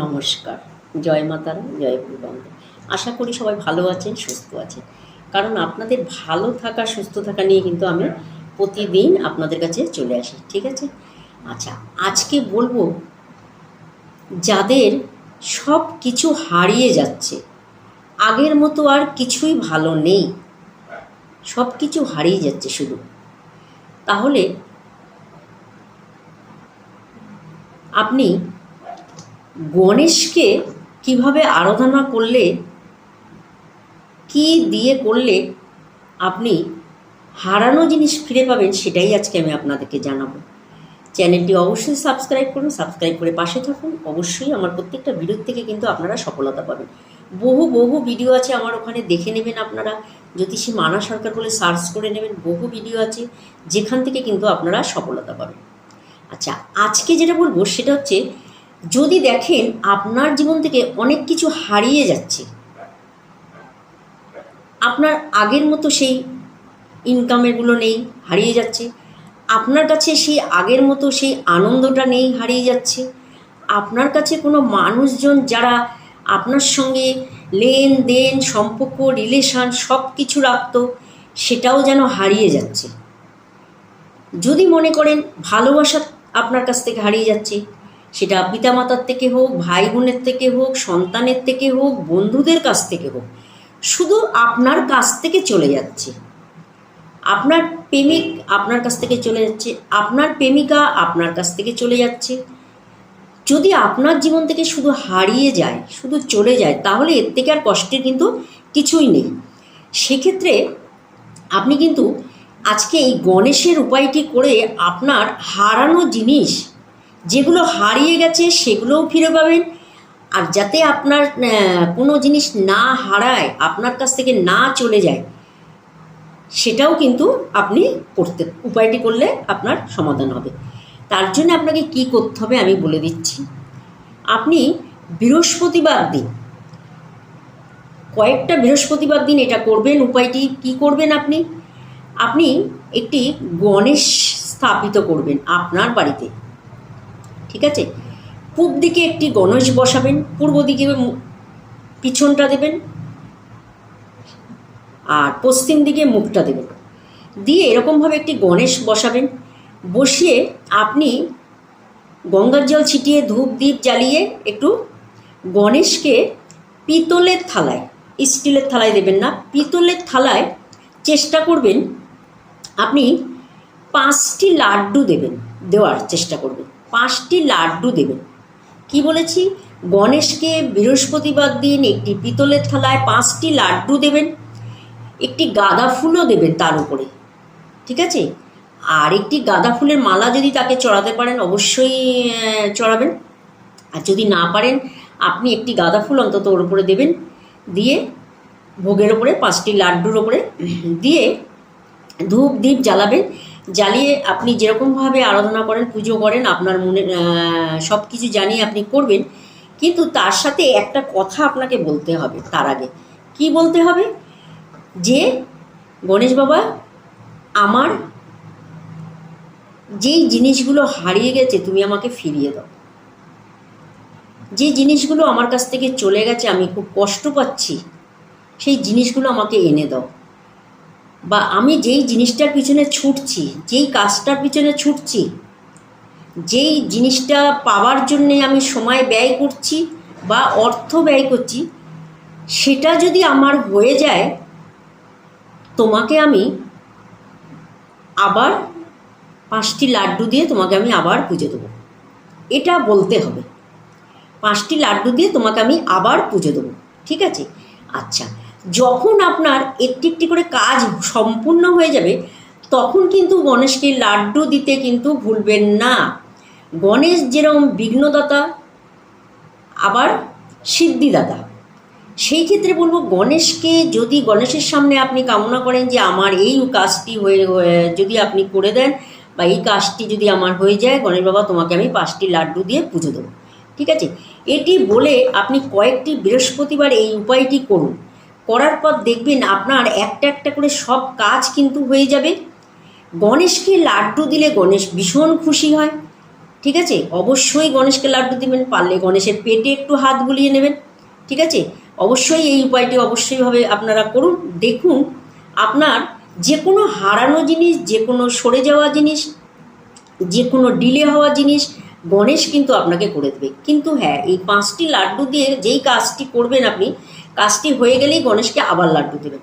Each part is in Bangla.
নমস্কার। জয় মাতারা জয় পূর্বান্ত আশা করি সবাই ভালো আছেন, সুস্থ আছেন। কারণ আপনাদের ভালো থাকা, সুস্থ থাকা নিয়ে কিন্তু আমি প্রতিদিন আপনাদের কাছে চলে আসি, ঠিক আছে? আচ্ছা আজকে বলব যাদের সব কিছু হারিয়ে যাচ্ছে, আগের মতো আর কিছুই ভালো নেই, সব কিছু হারিয়ে যাচ্ছে শুধু। তাহলে আপনি গণেশকে কীভাবে আরাধনা করলে, কি দিয়ে করলে আপনি হারানো জিনিস ফিরে পাবেন, সেটাই আজকে আমি আপনাদেরকে জানাব। চ্যানেলটি অবশ্যই সাবস্ক্রাইব করুন, সাবস্ক্রাইব করে পাশে থাকুন। অবশ্যই আমার প্রত্যেকটা ভিডিও থেকে কিন্তু আপনারা সফলতা পাবেন। বহু বহু ভিডিও আছে আমার ওখানে, দেখে নেবেন আপনারা। জ্যোতিষী মানা সরকার বলে সার্চ করে নেবেন, বহু ভিডিও আছে, যেখান থেকে কিন্তু আপনারা সফলতা পাবেন। আচ্ছা আজকে যেটা বলব সেটা হচ্ছে যদি দেখেন আপনার জীবন থেকে অনেক কিছু হারিয়ে যাচ্ছে, আপনার আগের মতো সেই ইনকামেরগুলো নেই, হারিয়ে যাচ্ছে, আপনার কাছে সেই আগের মতো সেই আনন্দটা নেই, হারিয়ে যাচ্ছে, আপনার কাছে কোনো মানুষজন যারা আপনার সঙ্গে লেনদেন, সম্পর্ক রিলেশান সব কিছু রাখতো, সেটাও যেন হারিয়ে যাচ্ছে। যদি মনে করেন ভালোবাসা আপনার কাছ থেকে হারিয়ে যাচ্ছে সেটা পিতামাতার থেকে হোক ভাই বোনের থেকে হোক, সন্তানের থেকে হোক, বন্ধুদের কাছ থেকে হোক, শুধু আপনার কাছ থেকে চলে যাচ্ছে। আপনার প্রেমিক আপনার কাছ থেকে চলে যাচ্ছে, আপনার প্রেমিকা আপনার কাছ থেকে চলে যাচ্ছে। যদি আপনার জীবন থেকে শুধু হারিয়ে যায়, শুধু চলে যায়, তাহলে এর থেকে আর কষ্টের কিন্তু কিছুই নেই। সেক্ষেত্রে আপনি কিন্তু আজকে এই গণেশের উপায়টি করে আপনার হারানো জিনিস যেগুলো হারিয়ে গেছে সেগুলোও ফিরে পাবেন। আর যাতে আপনার কোনো জিনিস না হারায়, আপনার কাছ থেকে না চলে যায়, সেটাও কিন্তু আপনি করতে, উপায়টি করলে আপনার সমাধান হবে। তার জন্য আপনাকে কি করতে হবে আমি বলে দিচ্ছি। আপনি বৃহস্পতিবার দিন, কয়েকটা বৃহস্পতিবার দিন এটা করবেন, উপায়টি কি করবেন আপনি? আপনি একটি গণেশ স্থাপিত করবেন আপনার বাড়িতে। ঠিক আছে? পূব দিকে একটি গণেশ বসাবেন, পূর্ব দিকে পিছনটা দেবেন আর পশ্চিম দিকে মুখটা দেবেন। দিয়ে এরকমভাবে একটি গণেশ বসাবেন, বসিয়ে আপনি গঙ্গার জল ছিটিয়ে ধূপ দ্বীপ জ্বালিয়ে একটু গণেশকে পিতলের থালায়, স্টিলের থালায় দেবেন না, পিতলের থালায় চেষ্টা করবেন আপনি পাঁচটি লাড্ডু দেবেন, দেওয়ার চেষ্টা করবেন। পাঁচটি লাড্ডু দেবেন কি বলেছি? গণেশকে বৃহস্পতিবার দিন একটি পিতলের থালায় পাঁচটি লাড্ডু দেবেন, একটি গাঁদা ফুলও দেবেন তার উপরে, ঠিক আছে? আর একটি গাঁদা ফুলের মালা যদি তাকে চড়াতে পারেন, অবশ্যই চড়াবেন। আর যদি না পারেন, আপনি একটি গাঁদা ফুল অন্তত ওর উপরে দেবেন, দিয়ে ভোগের ওপরে পাঁচটি লাড্ডুর ওপরে দিয়ে ধূপ দ্বীপ জ্বালাবেন। জ্বালিয়ে আপনি যেরকমভাবে আরাধনা করেন, পুজো করেন, আপনার মনে সব কিছু জানিয়ে আপনি করবেন, কিন্তু তার সাথে একটা কথা আপনাকে বলতে হবে তার আগে। কি বলতে হবে? যে গণেশ বাবা আমার যেই জিনিসগুলো হারিয়ে গেছে তুমি আমাকে ফিরিয়ে দাও। যে জিনিসগুলো আমার কাছ থেকে চলে গেছে, আমি খুব কষ্ট পাচ্ছি, সেই জিনিসগুলো আমাকে এনে দাও। বা আমি যেই জিনিসটার পিছনে ছুটছি, যেই কাজটার পিছনে ছুটছি, যেই জিনিসটা পাওয়ার জন্যে আমি সময় ব্যয় করছি বা অর্থ ব্যয় করছি, সেটা যদি আমার হয়ে যায়, তোমাকে আমি আবার পাঁচটি লাড্ডু দিয়ে তোমাকে আমি আবার পুজো দেবো। এটা বলতে হবে। পাঁচটি লাড্ডু দিয়ে তোমাকে আমি আবার পুজো দেবো। ঠিক আছে? আচ্ছা। যখন আপনার একটি একটি করে কাজ সম্পূর্ণ হয়ে যাবে, তখন কিন্তু গণেশকে লাড্ডু দিতে কিন্তু ভুলবেন না। গণেশ যেরকম বিঘ্নদাতা, আবার সিদ্ধিদাতা। সেই ক্ষেত্রে বলব, গণেশকে যদি গণেশের সামনে আপনি কামনা করেন যে আমার এই কাজটি হয়ে যদি আপনি করে দেন বা এই কাজটি যদি আমার হয়ে যায়, গণেশ বাবা তোমাকে আমি পাঁচটি লাড্ডু দিয়ে পুজো দেবো। ঠিক আছে? এটি বলে আপনি কয়েকটি বৃহস্পতিবার এই উপায়টি করুন। করার পর দেখবেন আপনার একটা একটা করে সব কাজ কিন্তু হয়ে যাবে। গণেশকে লাড্ডু দিলে গণেশ ভীষণ খুশি হয়, ঠিক আছে? অবশ্যই গণেশকে লাড্ডু দিবেন, পারলে গণেশের পেটে একটু হাত বুলিয়ে নেবেন, ঠিক আছে? অবশ্যই এই উপায়টি অবশ্যইভাবে আপনারা করুন। দেখুন, আপনার যে কোনো হারানো জিনিস যে কোনো সরে যাওয়া জিনিস যে কোনো ডিলে হওয়া জিনিস, গণেশ কিন্তু আপনাকে করে দেবে। কিন্তু হ্যাঁ এই পাঁচটি লাড্ডু দিয়ে যেই কাজটি করবেন আপনি কাজটি হয়ে গেলেই গণেশকে আবার লাড্ডু দেবেন।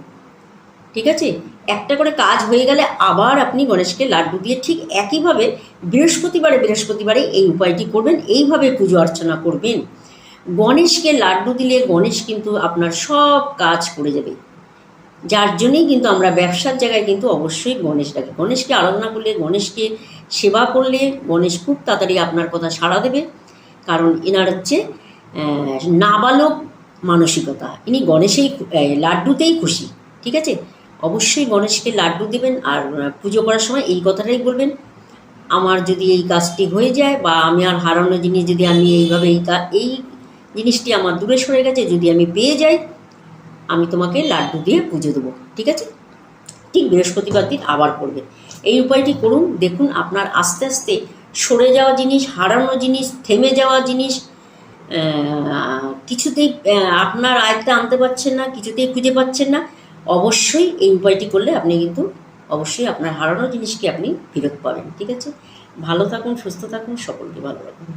ঠিক আছে? একটা করে কাজ হয়ে গেলে আবার আপনি গণেশকে লাড্ডু দিয়ে ঠিক একইভাবে বৃহস্পতিবারে বৃহস্পতিবারে এই উপায়টি করবেন, এইভাবে পুজো অর্চনা করবেন। গণেশকে লাড্ডু দিলে গণেশ কিন্তু আপনার সব কাজ করে যাবে। যার জন্যেই কিন্তু আমরা ব্যবসার জায়গায় কিন্তু অবশ্যই গণেশ ডাকি। গণেশকে আরাধনা করলে, গণেশকে সেবা করলে গণেশ খুব তাড়াতাড়ি আপনার কথা সাড়া দেবে। কারণ এনার হচ্ছে নাবালক মানসিকতা। ইনি গণেশেই লাড্ডুতেই খুশি, ঠিক আছে? অবশ্যই গণেশকে লাড্ডু দেবেন আর পুজো করার সময় এই কথাটাই বলবেন, আমার যদি এই কাজটি হয়ে যায় বা আমি আর হারানো জিনিস যদি আমি এইভাবে এই এই জিনিসটি আমার দূরে সরে গেছে, যদি আমি পেয়ে যাই, আমি তোমাকে লাড্ডু দিয়ে পুজো দেবো। ঠিক আছে? ঠিক বৃহস্পতিবার দিন আবার করবেন। এই উপায়টি করুন। দেখুন আপনার আস্তে আস্তে সরে যাওয়া জিনিস, হারানো জিনিস, থেমে যাওয়া জিনিস কিছুতেই আপনার আয়ত্তে আনতে পারছেন না, কিছুতেই খুঁজে পাচ্ছেন না। অবশ্যই এই উপায়টি করলে আপনি কিন্তু অবশ্যই আপনার হারানো জিনিসকে আপনি ফেরত পাবেন, ঠিক আছে? ভালো থাকুন, সুস্থ থাকুন, সকলকে ভালো রাখুন।